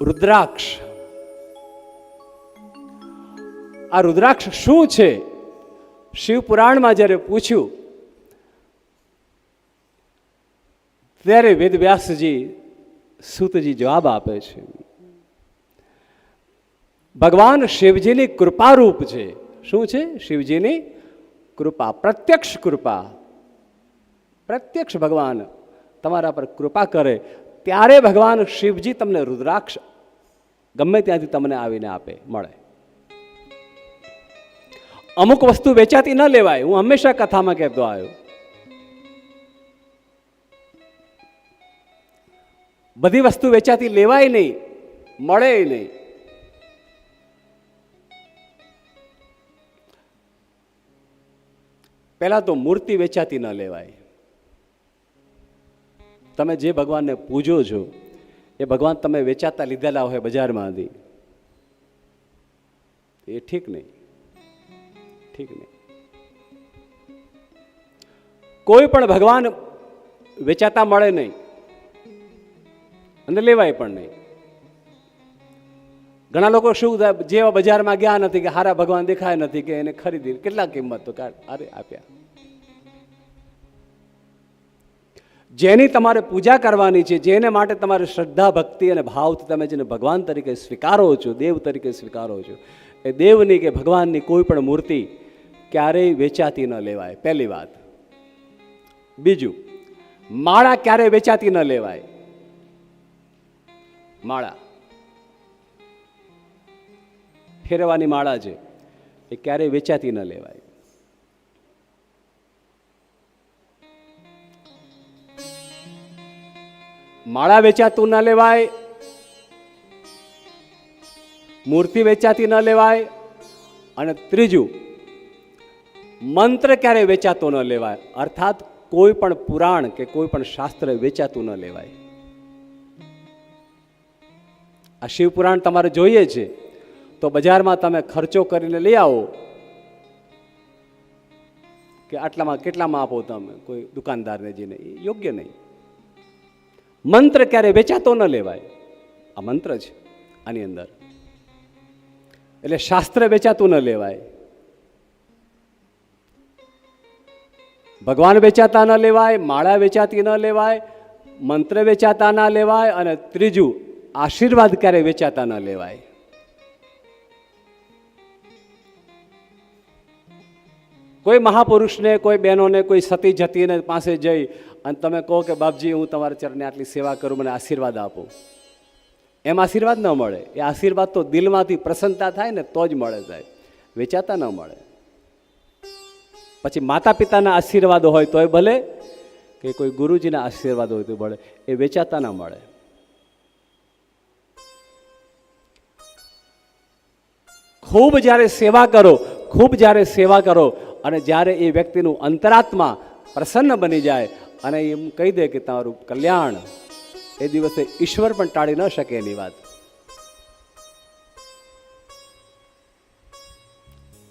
રુદ્રાક્ષ. આ રુદ્રાક્ષ શું છે? શિવ પુરાણમાં જ્યારે પૂછ્યું, ત્યારે વેદવ્યાસજી સૂતજી જવાબ આપે છે. ભગવાન શિવજીની કૃપારૂપ છે. શું છે? શિવજીની કૃપા, પ્રત્યક્ષ કૃપા. પ્રત્યક્ષ ભગવાન તમારા પર કૃપા કરે. ત્યારે ભગવાન શિવજી તમને રુદ્રાક્ષ ગમે ત્યાંથી તમને આવીને આપે, મળે. અમુક વસ્તુ વેચાતી ન લેવાય, હું હંમેશા કથામાં કહેતો આવ્યો. બધી વસ્તુ વેચાતી લેવાય નહીં, મળે નહીં. પહેલા તો મૂર્તિ વેચાતી ન લેવાય. તમે જે ભગવાનને પૂજો છો, એ ભગવાન તમે વેચાતા લીધેલા હોય બજારમાંથી એ ઠીક નહીં. ઠીક નહીં. કોઈ પણ ભગવાન વેચાતા મળે નહીં અને લેવાય પણ નહીં. ઘણા લોકો શું જેવા બજારમાં ગયા નથી કે હારા ભગવાન દેખાય નથી કે એને ખરીદી, કેટલા કિંમત તો કાઢ અરે આપ્યા. જેની તમારે પૂજા કરવાની છે, જેને માટે તમારે શ્રદ્ધા, ભક્તિ અને ભાવથી તમે જેને ભગવાન તરીકે સ્વીકારો છો, દેવ તરીકે સ્વીકારો છો, એ દેવની કે ભગવાનની કોઈ પણ મૂર્તિ ક્યારેય વેચાતી ન લેવાય. પહેલી વાત. બીજું, માળા ક્યારેય વેચાતી ન લેવાય. માળા. ફેરવાની માળા છે, એ ક્યારેય વેચાતી ન લેવાય. માળા વેચાતું ન લેવાય, મૂર્તિ વેચાતી ન લેવાય, અને ત્રીજું, મંત્ર ક્યારે વેચાતો ન લેવાય? અર્થાત કોઈ પણ પુરાણ કે કોઈ પણ શાસ્ત્ર વેચાતું ન લેવાય. આ શિવ પુરાણ તમારે જોઈએ છે. તો બજારમાં તમે ખર્ચો કરીને લઈ આવો કે આટલામાં કેટલામાં આપો તમે? કોઈ દુકાનદારને જઈને. યોગ્ય નહીં. મંત્ર ક્યારે વેચાતો ન લેવાય. આ મંત્ર છે આની અંદર. એટલે શાસ્ત્ર વેચાતું ન લેવાય. ભગવાન વેચાતા ન લેવાય, માળા વેચાતી ન લેવાય, મંત્ર વેચાતા ના લેવાય અને ત્રીજું આશીર્વાદ ક્યારે વેચાતા ન લેવાય. કોઈ મહાપુરુષને, કોઈ બહેનોને, કોઈ સતી જતીને પાસે જઈ અને તમે કહો કે, બાપજી, હું તમારા ચરણે આટલી સેવા કરું, મને આશીર્વાદ આપો. એમ આશીર્વાદ ન મળે. એ આશીર્વાદ તો દિલમાંથી પ્રસન્નતા થાય ને, તો જ મળે સાહેબ. વેચાતા ન મળે. પછી માતા પિતાના આશીર્વાદ હોય તોય ભલે, કે કોઈ ગુરુજીના આશીર્વાદ હોય તો ભલે, એ વેચાતા ન મળે. ખૂબ જ્યારે સેવા કરો, ખૂબ જ્યારે સેવા કરો અને જ્યારે એ વ્યક્તિનું અંતરાત્મા પ્રસન્ન બની જાય અને એમ કહી દે કે તમારું કલ્યાણ એ દિવસે ઈશ્વર પણ ટાળી ન શકે એની વાત.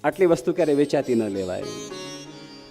આટલી વસ્તુ ક્યારે વેચાતી ન લેવાય.